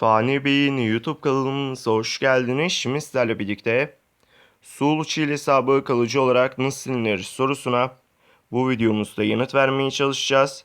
Fani Bey'in YouTube kanalımıza hoş geldiniz. Şimdi sizlerle birlikte Sulu Çiğ hesabı kalıcı olarak nasıl silinir sorusuna bu videomuzda yanıt vermeye çalışacağız.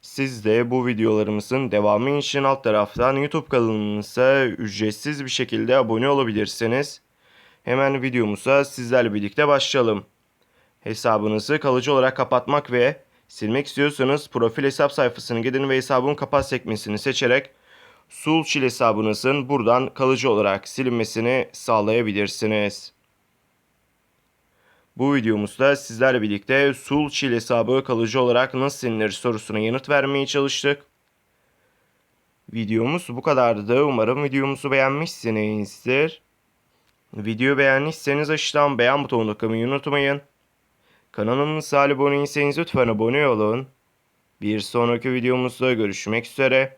Siz de bu videolarımızın devamı için alt taraftan YouTube kanalımıza ücretsiz bir şekilde abone olabilirsiniz. Hemen videomuza sizlerle birlikte başlayalım. Hesabınızı kalıcı olarak kapatmak ve silmek istiyorsanız profil hesap sayfasına gidin ve hesabın kapat sekmesini seçerek Sulçil hesabınızın buradan kalıcı olarak silinmesini sağlayabilirsiniz. Bu videomuzda sizlerle birlikte Sulçil hesabı kalıcı olarak nasıl silinir sorusuna yanıt vermeye çalıştık. Videomuz bu kadardı. Umarım videomuzu beğenmişsinizdir. Videoyu beğendiyseniz aşağıdan beğen butonuna tıklamayı unutmayın. Kanalımıza abone değilseniz lütfen abone olun. Bir sonraki videomuzda görüşmek üzere.